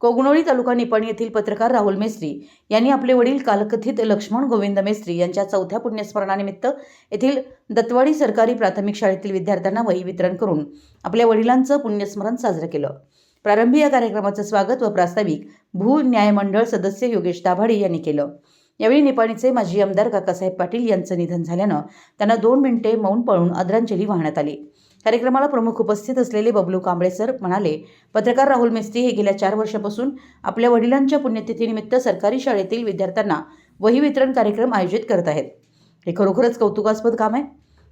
कोगनोळी तालुका निपाणी येथील पत्रकार राहुल मेस्त्री यांनी आपले वडील कालकथित लक्ष्मण गोविंद मेस्त्री यांच्या चौथ्या पुण्यस्मरणानिमित्त येथील दत्तवाडी सरकारी प्राथमिक शाळेतील विद्यार्थ्यांना वही वितरण करून आपल्या वडिलांचं पुण्यस्मरण साजरं केलं. प्रारंभी या कार्यक्रमाचं स्वागत व प्रास्ताविक भू न्यायमंडळ सदस्य योगेश दाभाडे यांनी केलं. यावेळी निपाणीचे माजी आमदार काकासाहेब पाटील यांचं निधन झाल्यानं त्यांना दोन मिनिटे मौन पळून आदरांजली वाहण्यात आली. कार्यक्रमाला प्रमुख उपस्थित असलेले बबलू कांबळे सर म्हणाले पत्रकार राहुल मेस्त्री हे गेल्या चार वर्षापासून आपल्या वडिलांच्या पुण्यतिथीनिमित्त सरकारी शाळेतील विद्यार्थ्यांना वही वितरण कार्यक्रम आयोजित करत आहेत. हे खरोखरच कौतुकास्पद काम आहे.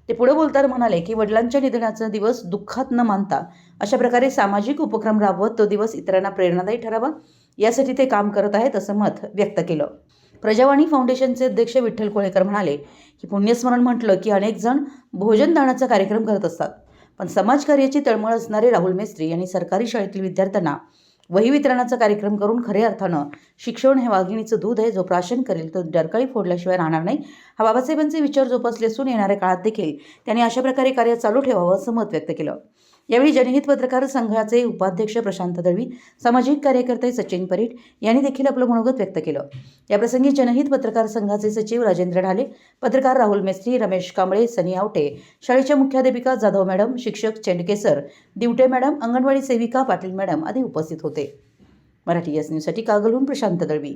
ते पुढे बोलताना म्हणाले की वडिलांच्या निधनाचा दिवस दुःखात न मानता अशा प्रकारे सामाजिक उपक्रम राबवत तो दिवस इतरांना प्रेरणादायी ठरावा. यासाठी ते काम करत आहेत असं मत व्यक्त केलं. प्रजावाणी फाउंडेशनचे अध्यक्ष विठ्ठल कोळेकर म्हणाले की पुण्यस्मरण म्हटलं की अनेक जण भोजनदानाचा कार्यक्रम करत असतात. पण समाजकार्याची तळमळ असणारे राहुल मेस्त्री यांनी सरकारी शाळेतील विद्यार्थ्यांना वही वितरणाचा कार्यक्रम करून खऱ्या अर्थानं शिक्षण हे वाघिणीचं दूध आहे जो प्राशन करेल तो डरकाळी फोडल्याशिवाय राहणार नाही हा बाबासाहेबांचे विचार जोपासले असून येणाऱ्या काळात देखील त्यांनी अशा प्रकारे कार्य चालू ठेवावं असं मत व्यक्त केलं. यावेळी जनहित पत्रकार संघाचे उपाध्यक्ष प्रशांत दळवी सामाजिक कार्यकर्ते सचिन परीट यांनी देखील आपलं मनोगत व्यक्त केलं. याप्रसंगी जनहित पत्रकार संघाचे सचिव राजेंद्र ढाले पत्रकार राहुल मेस्त्री रमेश कांबळे सनी आवटे शाळेच्या मुख्याध्यापिका जाधव मॅडम शिक्षक चेंडकेसर दिवटे मॅडम अंगणवाडी सेविका पाटील मॅडम आदी उपस्थित होते. मराठी एस न्यूजसाठी कागलहून प्रशांत दळवी.